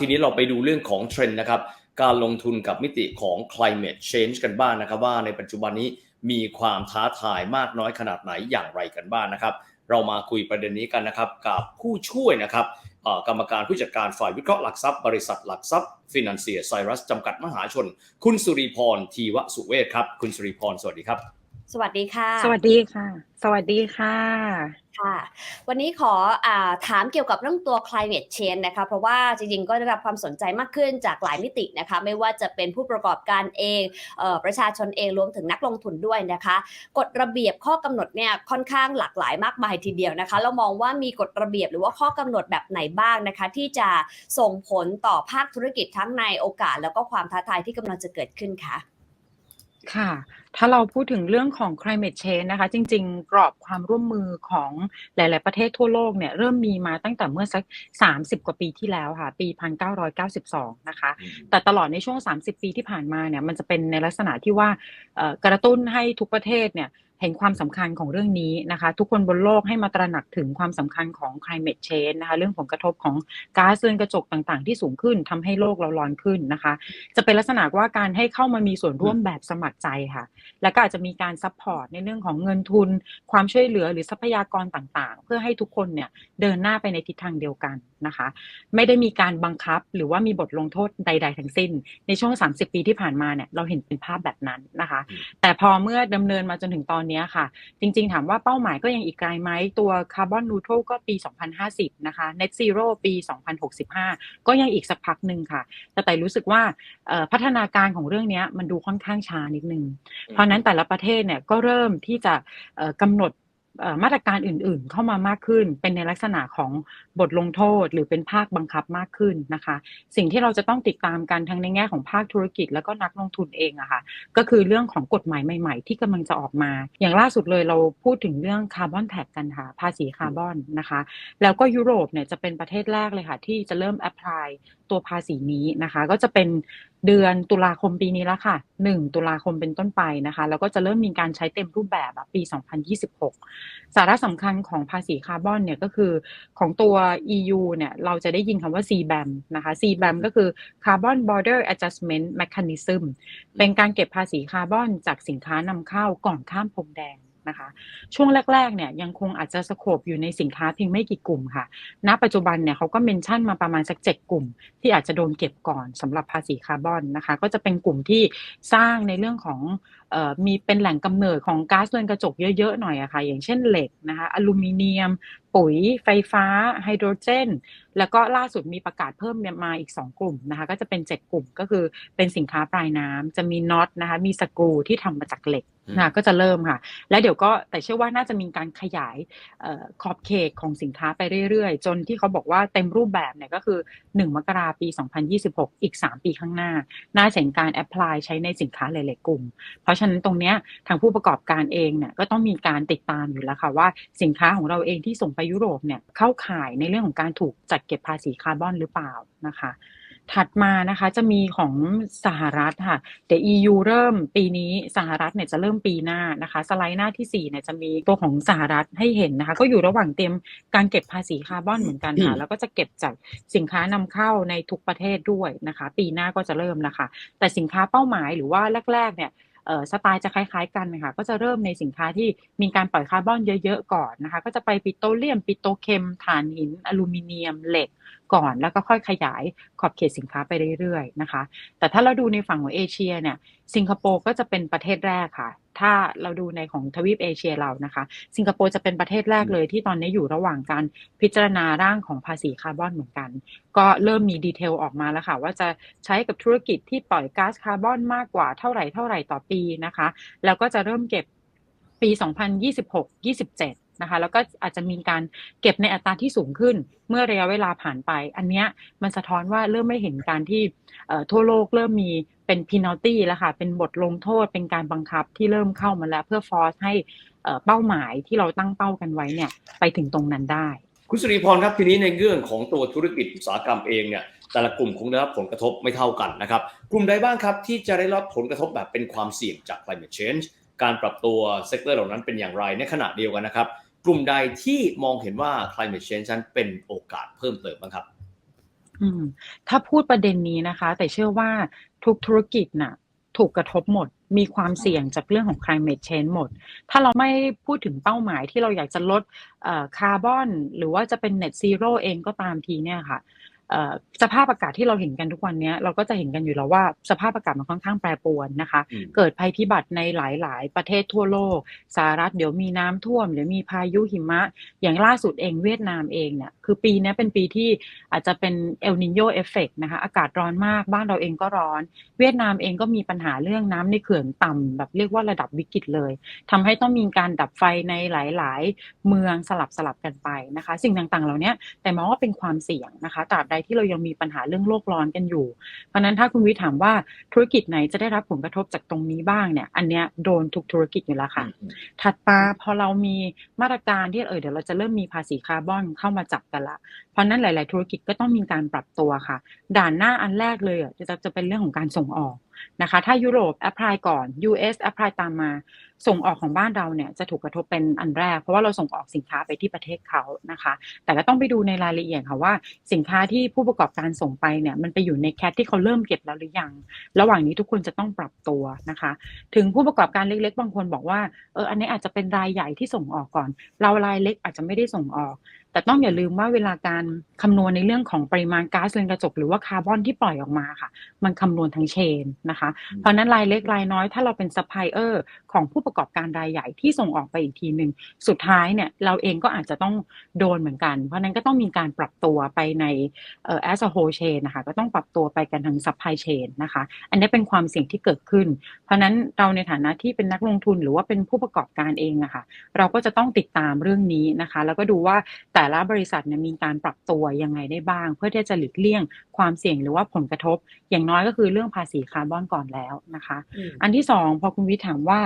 ทีนี้เราไปดูเรื่องของเทรนด์นะครับ การลงทุนกับมิติของ climate change กันบ้างนะครับ ว่าในปัจจุบันนี้มีความท้าทายมากน้อยขนาดไหนอย่างไรกันบ้างนะครับ เรามาคุยประเด็นนี้กันนะครับ กับผู้ช่วยนะครับกรรมการผู้จัดการฝ่ายวิเคราะห์หลักทรัพย์บริษัทหลักทรัพย์ฟินแลนเซียไซรัสจำกัดมหาชน คุณสุริพรทีวสุเวศครับ คุณสุริพรสวัสดีครับ สวัสดีค่ะ สวัสดีค่ะ สวัสดีค่ะค่ะ วันนี้ขออาถามเกี่ยวกับเรื่องตัว climate change นะคะ เพราะว่าจริงๆ ก็ได้รับความสนใจมากขึ้นจากหลายมิตินะคะ ไม่ว่าจะเป็นผู้ประกอบการเองเออประชาชนเองรวมถึงนักลงทุนด้วยนะคะ กฎระเบียบข้อกำหนดเนี่ยค่อนข้างหลากหลายมากมายทีเดียวนะคะ เรามองว่ามีกฎระเบียบหรือว่าข้อกำหนดแบบไหนบ้างนะคะ ที่จะส่งผลต่อภาคธุรกิจทั้งในโอกาส แล้วก็ความท้าทายที่กำลังจะเกิดขึ้นค่ะค่ะ ถ้าเราพูดถึงเรื่องของ climate change นะคะ จริง ๆ กรอบความร่วมมือของหลาย ๆ ประเทศทั่วโลกเนี่ยเริ่มมีมาตั้งแต่เมื่อสัก 30 กว่าปีที่แล้วค่ะ ปี 1992 นะคะ แต่ตลอดในช่วง 30 ปีที่ผ่านมาเนี่ยมันจะเป็นในลักษณะที่ว่าเอ่อกระตุ้นให้ทุกประเทศเนี่ย เห็นความสำคัญของเรื่องนี้นะคะ ทุกคนบนโลกให้มาตระหนักถึงความสำคัญของ climate change นะคะ เรื่องผลกระทบของก๊าซเรือนกระจกต่างๆ ที่สูงขึ้นทำให้โลกเราร้อนขึ้นนะคะ จะเป็นลักษณะว่าการให้เข้ามามีส่วนร่วมแบบสมัครใจค่ะ แล้วก็อาจจะมีการซัพพอร์ตในเรื่องของเงินทุน ความช่วยเหลือหรือทรัพยากรต่างๆ เพื่อให้ทุกคนเนี่ยเดินหน้าไปในทิศทางเดียวกันนะคะ ไม่ได้มีการบังคับหรือว่ามีบทลงโทษใด ๆ ทั้งสิ้น ในช่วง 30 ปีที่ผ่านมาเนี่ยเราเห็นเป็นภาพแบบนั้นนะคะอืมแต่พอเมื่อดำเนินมาจนถึงตอนเนี้ยค่ะ จริงๆ ถามว่าเป้าหมายก็ยังอีกไกลไหมตัวคาร์บอนนูโตรก็ปี 2050 นะคะ net zero ปี 2065 ก็ยังอีกสักพักหนึ่งค่ะ แต่แต่รู้สึกว่าเอ่อพัฒนาการของเรื่องเนี้ยมันดูค่อนข้างช้านิดนึง เพราะฉะนั้นแต่ละประเทศเนี่ยก็เริ่มที่จะเอ่อกำหนดเอ่อ มาตรการอื่นๆ เข้ามามากขึ้น เป็นในลักษณะของบทลงโทษ หรือเป็นภาคบังคับมากขึ้นนะคะ สิ่งที่เราจะต้องติดตามกันทั้งในแง่ของภาคธุรกิจแล้วก็นักลงทุนเองอะค่ะก็คือเรื่องของกฎหมายใหม่ ๆ ที่กำลังจะออกมา อย่างล่าสุดเลยเราพูดถึงเรื่องคาร์บอนแท็กกันค่ะภาษีคาร์บอนนะคะ แล้วก็ยุโรปเนี่ยจะเป็นประเทศแรกเลยค่ะที่จะเริ่มแอพพลายตัวภาษีนี้นะคะ ก็จะเป็น เดือนตุลาคมปีนี้แล้วค่ะ 1 ตุลาคมเป็นต้นไปนะคะ แล้วก็จะเริ่มมีการใช้เต็มรูปแบบปี 2026 สาระสำคัญของภาษีคาร์บอนเนี่ยก็คือของตัว EU เนี่ยเราจะได้ยินคำว่า CBAM นะคะ CBAM ก็คือ Carbon Border Adjustment Mechanism เป็นการเก็บภาษีคาร์บอนจากสินค้านำเข้าก่อนข้ามพรมแดง นะคะ ช่วงแรก ๆ เนี่ยยังคงอาจจะสโคบอยู่ในสินค้าเพียงไม่กี่กลุ่มค่ะ ณ ปัจจุบันเนี่ยเขาก็เมนชั่นมาประมาณสักเจ็ดกลุ่ม ที่อาจจะโดนเก็บก่อนสำหรับภาษีคาร์บอนนะคะ ก็จะเป็นกลุ่มที่สร้างในเรื่องของมีเป็นแหล่งกำเนิดของก๊าซเรือนกระจกเยอะ ๆ หน่อยอะค่ะ อย่างเช่นเหล็กนะคะ อลูมิเนียมปุ๋ยไฟฟ้าไฮโดรเจน แล้วก็ล่าสุดมีประกาศเพิ่มมาอีก 2 กลุ่มนะคะ ก็จะเป็น 7 กลุ่มก็คือเป็นสินค้าปลายน้ำจะมีน็อตนะคะ มีสกรูที่ทำมาจากเหล็กนะคะก็จะเริ่มค่ะ แล้วเดี๋ยวก็แต่เชื่อว่าน่าจะมีการขยายเอ่อขอบเขตของสินค้าไปเรื่อยๆ จนที่เขาบอกว่าเต็มรูปแบบเนี่ยก็คือ 1 มกราปี 2026 อีก 3 ปีข้างหน้า น่าจะเห็นการแอพพลายใช้ในสินค้าหลายๆกลุ่ม เพราะฉะนั้นตรงเนี้ยทางผู้ประกอบการเองเนี่ยก็ต้องมีการติดตามอยู่แล้วค่ะว่าสินค้าของเราเองที่ส่งไปยุโรปเนี่ยเข้าข่ายในเรื่องของการถูกจัดเก็บภาษีคาร์บอนหรือเปล่านะคะ ถัดมานะคะจะมีของสหรัฐค่ะเดี๋ยว EU เริ่มปีนี้สหรัฐเนี่ยจะเริ่มปีหน้านะคะ สไลด์หน้าที่4เนี่ยจะมีตัวของสหรัฐให้เห็นนะคะ ก็อยู่ระหว่างเตรียมการเก็บภาษีคาร์บอนเหมือนกันค่ะแล้วก็จะเก็บจากสินค้านำเข้าในทุกประเทศด้วยนะคะ ปีหน้าก็จะเริ่มแล้วค่ะแต่สินค้าเป้าหมายหรือว่าแรก ๆเนี่ย สไตล์จะคล้าย ๆ กันนะคะก็จะเริ่มในสินค้าที่มีการปล่อยคาร์บอนเยอะ ๆ ก่อนนะคะ ก็จะไปปิโตรเลียมปิโตรเคมถ่านหิน อลูมิเนียมเหล็ก ก่อน แล้วก็ค่อยขยายขอบเขตสินค้าไปเรื่อยๆนะคะ แต่ถ้าเราดูในฝั่งของเอเชียเนี่ย สิงคโปร์ก็จะเป็นประเทศแรกค่ะ ถ้าเราดูในของทวีปเอเชียเรานะคะ สิงคโปร์จะเป็นประเทศแรกเลยที่ตอนนี้อยู่ระหว่างการพิจารณาร่างของภาษีคาร์บอนเหมือนกัน ก็เริ่มมีดีเทลออกมาแล้วค่ะ ว่าจะใช้กับธุรกิจที่ปล่อยก๊าซคาร์บอนมากกว่าเท่าไหร่เท่าไหร่ต่อปีนะคะ แล้วก็จะเริ่มเก็บปี 2026-27 นะคะ แล้วก็อาจจะมีการเก็บในอัตราที่สูงขึ้น เมื่อระยะเวลาผ่านไป อันเนี้ยมันสะท้อนว่าเริ่มไม่เห็นการที่ทั่วโลกเริ่มมีเป็น penalty แล้วค่ะ เป็นบทลงโทษเป็นการบังคับที่เริ่มเข้ามาแล้ว เพื่อฟอร์สให้เอ่อเป้าหมายที่เราตั้งเป้ากันไว้เนี่ยไปถึงตรงนั้นได้ คุณสุริพรครับทีนี้ในเรื่องของตัวธุรกิจอุตสาหกรรมเองเนี่ยแต่ละกลุ่มคงได้รับผลกระทบไม่เท่ากันนะครับ กลุ่มใดบ้างครับที่จะได้รับผลกระทบแบบเป็นความเสี่ยงจาก climate change การปรับตัวเซกเตอร์เหล่านั้นเป็นอย่างไรในขณะเดียวกันนะครับ กลุ่มใดที่มองเห็นว่า climate change นั้นเป็นโอกาสเพิ่มเติมบ้างครับ อืม ถ้าพูดประเด็นนี้นะคะ แต่เชื่อว่าทุกธุรกิจน่ะ ถูกกระทบหมด มีความเสี่ยงจากเรื่องของ climate change หมด ถ้าเราไม่พูดถึงเป้าหมายที่เราอยากจะลดคาร์บอน หรือว่าจะเป็น net zero เองก็ตามทีเนี่ยค่ะเอ่อ สภาพอากาศที่เราเห็นกันทุกวันนี้เราก็จะเห็นกันอยู่แล้วว่าสภาพอากาศมันค่อนข้างแปรปรวนนะคะอืมเกิดภัยพิบัติในหลาย ๆ ประเทศทั่วโลกสหรัฐเดี๋ยวมีน้ำท่วมเดี๋ยวมีพายุหิมะ อย่างล่าสุดเองเวียดนามเองเนี่ยคือปีนี้เป็นปีที่อาจจะเป็นเอลนิโยเอฟเฟกนะคะอากาศร้อนมากบ้านเราเองก็ร้อน เวียดนามเองก็มีปัญหาเรื่องน้ำในเขื่อนต่ำแบบเรียกว่าระดับวิกฤตเลยทำให้ต้องมีการดับไฟในหลาย ๆ เมืองสลับสลับกันไปนะคะ สิ่งต่าง ๆ เหล่านี้แต่มองว่าเป็นความเสี่ยงนะคะตราบใดที่เรายังมีปัญหาเรื่องโลกร้อนกันอยู่ เพราะฉะนั้นถ้าคุณวิทย์ถามว่าธุรกิจไหนจะได้รับผลกระทบจากตรงนี้บ้างเนี่ย อันเนี้ยโดนทุกธุรกิจอยู่แล้วค่ะอืมถัดมาพอเรามีมาตรการที่เออเดี๋ยวเราจะเริ่มมีภาษีคาร์บอนเข้ามาจับกันละ เพราะฉะนั้นหลาย ๆ ธุรกิจก็ต้องมีการปรับตัวค่ะ ด่านหน้าอันแรกเลยอะจะจะเป็นเรื่องของการส่งออก นะคะ ถ้ายุโรปแอพพลายก่อน US แอพพลายตามมา ส่งออกของบ้านเราเนี่ยจะถูกกระทบเป็นอันแรก เพราะว่าเราส่งออกสินค้าไปที่ประเทศเขานะคะ แต่ก็ต้องไปดูในรายละเอียดค่ะว่าสินค้าที่ผู้ประกอบการส่งไปเนี่ยมันไปอยู่ในแคทที่เขาเริ่มเก็บแล้วหรือยัง ระหว่างนี้ทุกคนจะต้องปรับตัวนะคะ ถึงผู้ประกอบการเล็ก ๆ บางคนบอกว่าเอออันนี้อาจจะเป็นรายใหญ่ที่ส่งออกก่อน เรารายเล็กอาจจะไม่ได้ส่งออก แต่ต้องอย่าลืมว่าเวลาการคำนวณในเรื่องของปริมาณก๊าซเรือนกระจกหรือว่าคาร์บอนที่ปล่อยออกมาค่ะ มันคำนวณทั้งเชนนะคะอืมเพราะฉะนั้นรายเล็กรายน้อยถ้าเราเป็นซัพพลายเออร์ของผู้ประกอบการรายใหญ่ที่ส่งออกไปอีกทีหนึ่งสุดท้ายเนี่ยเราเองก็อาจจะต้องโดนเหมือนกัน เพราะนั้นก็ต้องมีการปรับตัวไปในเอ่อ as a whole chain นะคะก็ต้องปรับตัวไปกันทั้ง supply chain นะคะ อันนี้เป็นความเสี่ยงที่เกิดขึ้น เพราะนั้นเราในฐานะที่เป็นนักลงทุนหรือว่าเป็นผู้ประกอบการเองอะค่ะเราก็จะต้องติดตามเรื่องนี้นะคะ แล้วก็ดูว่าแต่ละบริษัทเนี่ยมีการปรับตัวยังไงได้บ้าง เพื่อที่จะหลีกเลี่ยง ความเสี่ยงหรือว่าผลกระทบ อย่างน้อยก็คือเรื่องภาษีคาร์บอนก่อนแล้วนะคะอืมอันที่สองพอคุณวิทย์ถามว่า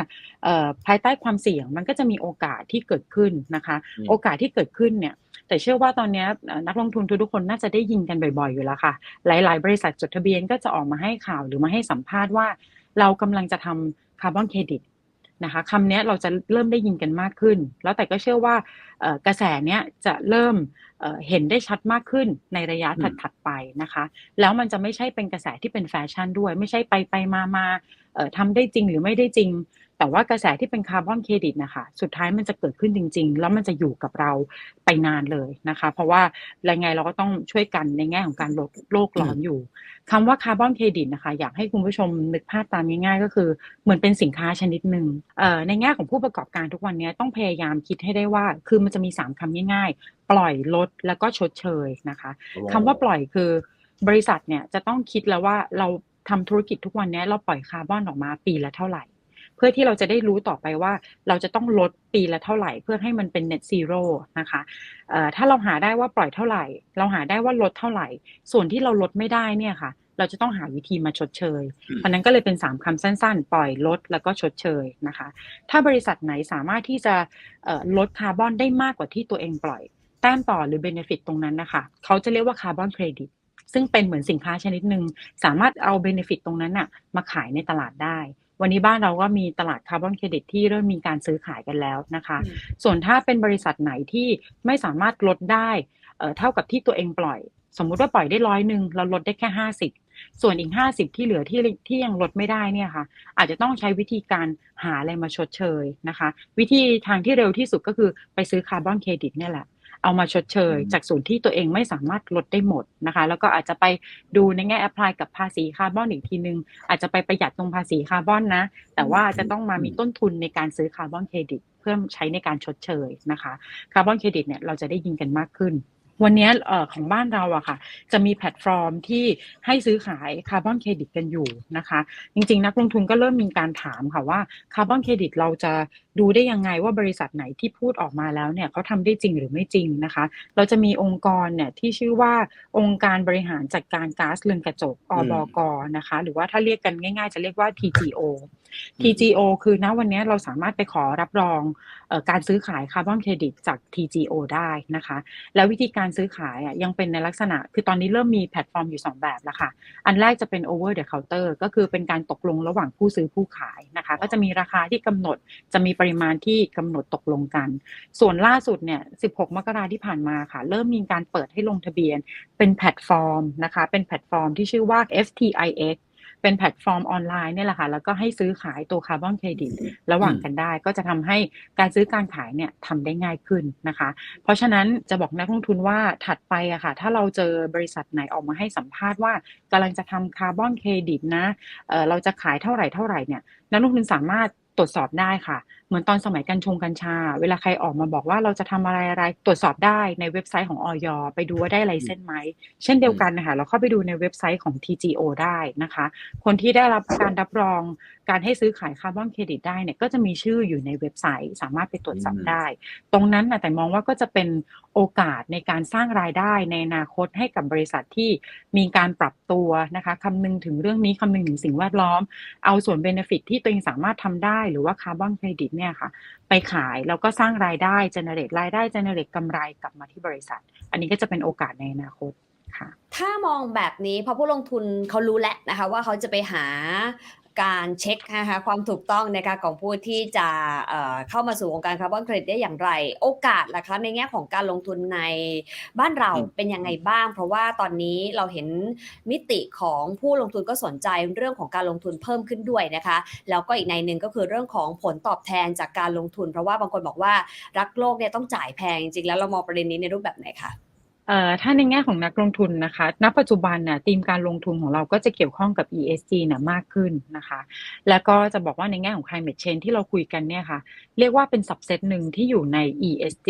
เอ่อภายใต้ความเสี่ยงมันก็จะมีโอกาสที่เกิดขึ้นนะคะอืมโอกาสที่เกิดขึ้นเนี่ยแต่เชื่อว่าตอนเนี้ยเอ่อนักลงทุนทุกๆคนน่าจะได้ยินกันบ่อย ๆ อยู่แล้วค่ะ หลาย ๆ บริษัทจดทะเบียนก็จะออกมาให้ข่าวหรือมาให้สัมภาษณ์ว่า เรากำลังจะทำคาร์บอนเครดิต นะคะคำเนี้ยเราจะเริ่มได้ยินกันมากขึ้น แล้วแต่ก็เชื่อว่าเอ่อกระแสเนี้ยจะเริ่มเอ่อเห็นได้ชัดมากขึ้นในระยะอืมถัดๆไปนะคะ แล้วมันจะไม่ใช่เป็นกระแสที่เป็นแฟชั่นด้วย ไม่ใช่ไปไปมามาเอ่อทำได้จริงหรือไม่ได้จริง แต่ว่ากระแสที่เป็นคาร์บอนเครดิตนะคะสุดท้ายมันจะเกิดขึ้นจริง ๆ แล้วมันจะอยู่กับเราไปนานเลยนะคะ เพราะว่ายังไงเราก็ต้องช่วยกันในแง่ของการลดโลกร้อนอยู่คำว่าคาร์บอนเครดิตนะคะ อยากให้คุณผู้ชมนึกภาพตามง่ายๆ ก็คือเหมือนเป็นสินค้าชนิดหนึ่งเอ่อในแง่ของผู้ประกอบการทุกวันนี้ต้องพยายามคิดให้ได้ว่า คือมันจะมีสามคำง่าย ๆ ปล่อยลดแล้วก็ชดเชยนะคะคำว่าปล่อยคือบริษัทเนี่ยจะต้องคิดแล้วว่าเราทำธุรกิจทุกวันนี้เราปล่อยคาร์บอนออกมาปีละเท่าไหร่ เพื่อที่เราจะได้รู้ต่อไปว่า เราจะต้องลดปีละเท่าไหร่ เพื่อให้มันเป็น net zero นะคะเอ่อถ้าเราหาได้ว่าปล่อยเท่าไหร่ เราหาได้ว่าลดเท่าไหร่ ส่วนที่เราลดไม่ได้เนี่ยค่ะ เราจะต้องหาวิธีมาชดเชยอืมเพราะนั้นก็เลยเป็น3คำสั้น ๆ ปล่อยลดแล้วก็ชดเชยนะคะ ถ้าบริษัทไหนสามารถที่จะเอ่อลดคาร์บอนได้มากกว่าที่ตัวเองปล่อยแต้มต่อหรือเบนฟิตตรงนั้นนะคะเขาจะเรียกว่าคาร์บอนเครดิตซึ่งเป็นเหมือนสินค้าชนิดหนึ่งสามารถเอาเบนฟิตตรงนั้นน่ะมาขายในตลาดได้ วันนี้บ้านเราก็มีตลาดคาร์บอนเครดิตที่เริ่มมีการซื้อขายกันแล้วนะคะอืมส่วนถ้าเป็นบริษัทไหนที่ไม่สามารถลดได้เอ่อเท่ากับที่ตัวเองปล่อย สมมุติว่าปล่อยได้ร้อยหนึ่งเราลดได้แค่ห้าสิบส่วนอีกห้าสิบที่เหลือที่ที่ยังลดไม่ได้เนี่ยค่ะ อาจจะต้องใช้วิธีการหาอะไรมาชดเชยนะคะ วิธีทางที่เร็วที่สุดก็คือไปซื้อคาร์บอนเครดิตเนี่ยแหละ เอามาชดเชยอืมจากส่วนที่ตัวเองไม่สามารถลดได้หมดนะคะ แล้วก็อาจจะไปดูในแง่แอพพลายกับภาษีคาร์บอนอีกทีนึง อาจจะไปประหยัดตรงภาษีคาร์บอนนะ แต่ว่าจะต้องมามีต้นทุนในการซื้อคาร์บอนเครดิต เพื่อใช้ในการชดเชยนะคะคาร์บอนเครดิตเนี่ยเราจะได้ยินกันมากขึ้น วันนี้ของบ้านเราอะค่ะ จะมีแพลตฟอร์มที่ให้ซื้อขายคาร์บอนเครดิตกันอยู่นะคะ จริง ๆ นักลงทุนก็เริ่มมีการถามค่ะว่าคาร์บอนเครดิตเราจะดูได้ยังไงว่าบริษัทไหนที่พูดออกมาแล้วเนี่ยเขาทำได้จริงหรือไม่จริงนะคะ เราจะมีองค์กรเนี่ยที่ชื่อว่าองค์การบริหารจัดการก๊าซเรือนกระจกอบกนะคะ หรือว่าถ้าเรียกกันง่าย ๆ จะเรียกว่า TGO TGO คือณวันนี้เราสามารถไปขอรับรองเออการซื้อขายคาร์บอนเครดิตจาก TGO ได้นะคะ แล้ววิธีการซื้อขายอะยังเป็นในลักษณะ คือตอนนี้เริ่มมีแพลตฟอร์มอยู่ 2 แบบแล้วค่ะ อันแรกจะเป็น over the counter ก็คือเป็นการตกลงระหว่างผู้ซื้อผู้ขายนะคะ ก็จะมีราคาที่กำหนดจะมีปริมาณที่กำหนดตกลงกัน ส่วนล่าสุดเนี่ย 16 มกราที่ผ่านมาค่ะ เริ่มมีการเปิดให้ลงทะเบียนเป็นแพลตฟอร์มนะคะ เป็นแพลตฟอร์มที่ชื่อว่า FTIX เป็นแพลตฟอร์มออนไลน์เนี่ยแหละค่ะแล้วก็ให้ซื้อขายตัวคาร์บอนเครดิตระหว่างกันได้ ก็จะทำให้การซื้อการขายเนี่ยทำได้ง่ายขึ้นนะคะ เพราะฉะนั้นจะบอกนักลงทุนว่าถัดไปอะค่ะ ถ้าเราเจอบริษัทไหนออกมาให้สัมภาษณ์ว่ากำลังจะทำคาร์บอนเครดิตนะเอ่อเราจะขายเท่าไหร่เท่าไหร่เนี่ยนักลงทุนสามารถตรวจสอบได้ค่ะ มือนตอนสมัยกัญชงกัญชา เวลาใครออกมาบอกว่าเราจะทำอะไรอะไรตรวจสอบได้ในเว็บไซต์ของออยไปดูว่าได้ไลเซนไหม เช่นเดียวกันนะคะเราเข้าไปดูในเว็บไซต์ของ TGO ได้นะคะ คนที่ได้รับการรับรองการให้ซื้อขายคาร์บอนเครดิตได้เนี่ยก็จะมีชื่ออยู่ในเว็บไซต์ สามารถไปตรวจสอบได้ ตรงนั้นนะแต่มองว่าก็จะเป็นโอกาสในการสร้างรายได้ในอนาคตให้กับบริษัทที่มีการปรับตัวนะคะคำนึงถึงเรื่องนี้คำนึงถึงสิ่งแวดล้อม เอาส่วนเบนฟิตที่ตัวเองสามารถทำได้หรือว่าคาร์บอนเครดิตเนี่ยค่ะ ไปขายแล้วก็สร้างรายได้เจเนเรตรายได้เจเนเรตกำไรกลับมาที่บริษัท อันนี้ก็จะเป็นโอกาสในอนาคตค่ะ ถ้ามองแบบนี้พอผู้ลงทุนเขารู้แล้วนะคะ ว่าเขาจะไปหา การเช็คนะคะความถูกต้องในการของผู้ที่จะเอ่อเข้ามาสู่วงการคาร์บอนเครดิตได้อย่างไร โอกาสล่ะคะในแง่ของการลงทุนในบ้านเราอืมเป็นยังไงบ้าง เพราะว่าตอนนี้เราเห็นมิติของผู้ลงทุนก็สนใจเรื่องของการลงทุนเพิ่มขึ้นด้วยนะคะแล้วก็อีกในหนึ่งก็คือเรื่องของผลตอบแทนจากการลงทุน เพราะว่าบางคนบอกว่ารักโลกเนี่ยต้องจ่ายแพงจริงๆแล้วเรามองประเด็นนี้ในรูปแบบไหนคะ เอ่อถ้าในแง่ของนักลงทุนนะคะ ณ ปัจจุบันน่ะธีมการลงทุนของเราก็จะเกี่ยวข้องกับ ESG น่ะมากขึ้นนะคะ แล้วก็จะบอกว่าในแง่ของ climate change ที่เราคุยกันเนี่ยค่ะ เรียกว่าเป็น subset หนึ่งที่อยู่ใน ESG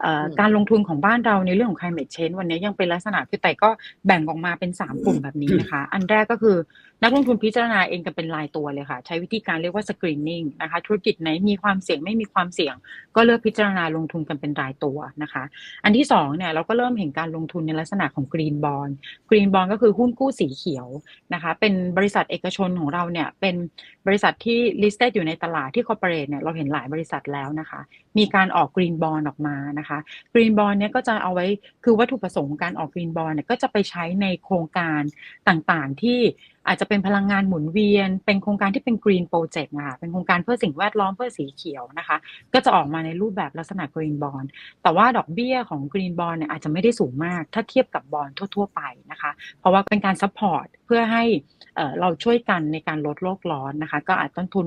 เอ่ออมการลงทุนของบ้านเราในเรื่องของ climate change วันนี้ยังเป็นลักษณะคือแต่ก็แบ่งออกมาเป็น 3 กลุ่มแบบนี้นะคะ อันแรกก็คือนักลงทุนพิจารณาเองกันเป็นรายตัวเลยค่ะ ใช้วิธีการเรียกว่า screening นะคะ ธุรกิจไหนมีความเสี่ยงไม่มีความเสี่ยง ก็เลือกพิจารณาลงทุนกันเป็นรายตัวนะคะ อันที่สองเนี่ยเราก็เริ่มเห็นการลงทุนในลักษณะของกรีนบอลกรีนบอลก็คือหุ้นกู้สีเขียวนะคะ เป็นบริษัทเอกชนของเราเนี่ย เป็นบริษัทที่ listed อยู่ในตลาดที่ corporate เนี่ยเราเห็นหลายบริษัทแล้วนะคะ มีการออกกรีนบอลออกมานะคะกรีนบอลเนี่ยก็จะเอาไว้คือวัตถุประสงค์ของการออกกรีนบอลเนี่ยก็จะไปใช้ในโครงการต่างๆที่ อาจจะเป็นพลังงานหมุนเวียน เป็นโครงการที่เป็นกรีนโปรเจกต์นะคะเป็นโครงการเพื่อสิ่งแวดล้อมเพื่อสีเขียวนะคะ ก็จะออกมาในรูปแบบลักษณะกรีนบอลแต่ว่าดอกเบี้ยของกรีนบอลเนี่ยอาจจะไม่ได้สูงมาก ถ้าเทียบกับบอลทั่ว ๆ ไปนะคะ เพราะว่าเป็นการซัพพอร์ต พื่อให้เราช่วยกันในการลดโลกร้อนนะคะ ก็อาจต้นทุน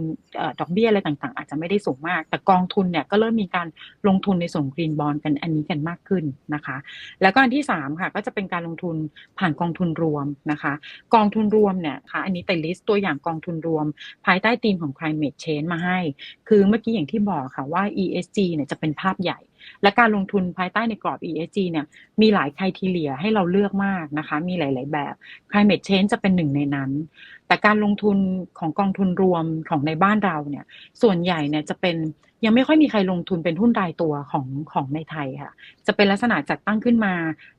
ดอกเบี้ยอะไรต่างๆ อาจจะไม่ได้สูงมาก แต่กองทุนเนี่ยก็เริ่มมีการลงทุนในส่วน Green Bond กันอันนี้กันมากขึ้นนะคะ แล้วก็อันที่3ค่ะก็จะเป็นการลงทุนผ่านกองทุนรวมนะคะ กองทุนรวมเนี่ยค่ะอันนี้แต่ลิสต์ตัวอย่างกองทุนรวม ภายใต้ธีมของ climate change มาให้ คือเมื่อกี้อย่างที่บอกค่ะว่า ESG เนี่ยจะเป็นภาพใหญ่ และการลงทุนภายใต้ในกรอบ ESG เนี่ยมีหลายคุณทีเลียให้เราเลือกมากนะคะ มีหลาย ๆ แบบ climate change จะเป็นหนึ่งในนั้น แต่การลงทุนของกองทุนรวมของในบ้านเราเนี่ยส่วนใหญ่เนี่ยจะเป็นยังไม่ค่อยมีใครลงทุนเป็นหุ้นรายตัวของของในไทยค่ะ จะเป็นลักษณะจัดตั้งขึ้นมา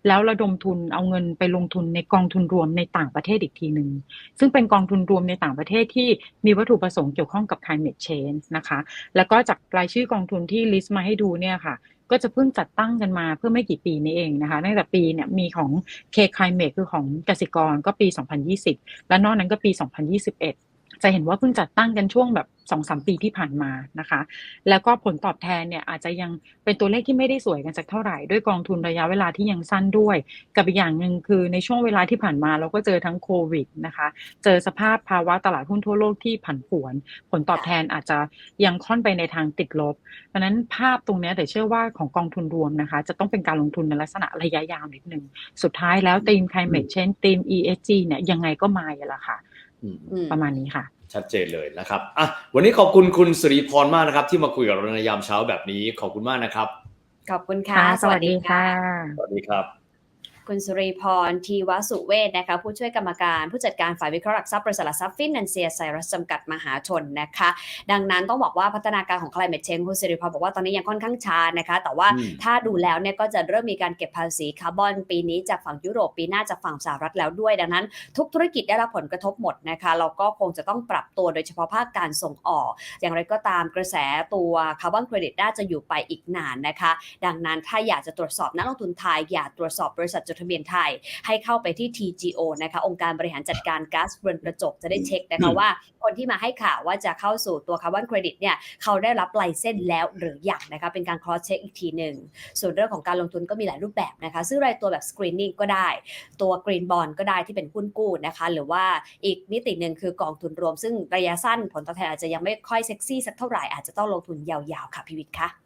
แล้วระดมทุนเอาเงินไปลงทุนในกองทุนรวมในต่างประเทศอีกทีหนึ่งซึ่งเป็นกองทุนรวมในต่างประเทศที่มีวัตถุประสงค์เกี่ยวข้องกับ climate change นะคะ แล้วก็จากรายชื่อกองทุนที่ลิสต์มาให้ดูเนี่ยค่ะ ก็จะเพิ่งจัดตั้งกันมาเพื่อไม่กี่ปีนี้เองนะคะตั้งแต่ปีเนี่ยมีของ K Climate คือของกสิกรก็ปี 2020 และนอกนั้นก็ปี 2021 จะเห็นว่าเพิ่งจัดตั้งกันช่วงแบบสองสามปีที่ผ่านมานะคะ แล้วก็ผลตอบแทนเนี่ยอาจจะยังเป็นตัวเลขที่ไม่ได้สวยกันสักเท่าไหร่ ด้วยกองทุนระยะเวลาที่ยังสั้นด้วย กับอีกอย่างหนึ่งคือในช่วงเวลาที่ผ่านมาเราก็เจอทั้งโควิดนะคะ เจอสภาพภาวะตลาดหุ้นทั่วโลกที่ผันผวน ผลตอบแทนอาจจะยังค่อนไปในทางติดลบเพราะนั้นภาพตรงนี้แต่เชื่อว่าของกองทุนรวมนะคะ จะต้องเป็นการลงทุนในลักษณะระยะยาวนิดหนึ่งสุดท้ายแล้วธีม climate change ธีม ESG เนี่ยยังไงก็มาอยู่ล้วค่ะ ประมาณนี้ค่ะ ชัดเจนเลยนะครับอะวันนี้ขอบคุณคุณสิริพรมากนะครับ ที่มาคุยกับเราในยามเช้าแบบนี้ขอบคุณมากนะครับ ขอบคุณค่ะค่ะสวัสดีค่ะ สวัสดีครับ คุณสุริพรทีวสุเวศนะคะผู้ช่วยกรรมการผู้จัดการฝ่ายวิเคราะห์หลักทรัพย์บริษัทหลักทรัพย์ฟินแลนเซียไซรัสจำกัดมหาชนนะคะ ดังนั้นต้องบอกว่าพัฒนาการของ climate change คุณสุริพรบอกว่าตอนนี้ยังค่อนข้างช้านะคะ แต่ว่าถ้าดูแล้วเนี่ยก็จะเริ่มมีการเก็บภาษีคาร์บอนปีนี้จากฝั่งยุโรปปีหน้าจากฝั่งสหรัฐแล้วด้วย ดังนั้น ทุกธุรกิจได้รับผลกระทบหมดนะคะเราก็คงจะต้องปรับตัวโดยเฉพาะภาคการส่งออก อย่างไรก็ตามกระแสตัวคาร์บอนเครดิตน่าจะอยู่ไปอีกนานนะคะ ดังนั้นถ้าอยากจะตรวจสอบนักลงทุนไทยอยาตรวจสอบบริษัทจดดทะเบียนไทย ให้เข้าไปที่ TGO นะคะองค์การบริหารจัดการก๊าซเรือนกระจกจะได้เช็คนะอืคะมว่า คนที่มาให้ข่าวว่าจะเข้าสู่ตัวคาร์บอนเครดิตเนี่ยเขาได้รับไลเซนส์แล้วหรือยังนะคะเป็นการ cross check อีกทีหนึ่งส่วนเรื่องของการลงทุนก็มีหลายรูปแบบนะคะซื้อรายตัวแบบ screening ก็ได้ ตัว green bond ก็ได้ที่เป็นหุ้นกู้นะคะหรือว่าอีกมิติหนึ่งคือกองทุนรวม ซึ่งระยะสั้นผลตอบแทนอาจจะยังไม่ค่อยเซ็กซี่สักเท่าไหร่อาจจะต้องลงทุนยาวๆค่ะพี่วิทย์คะ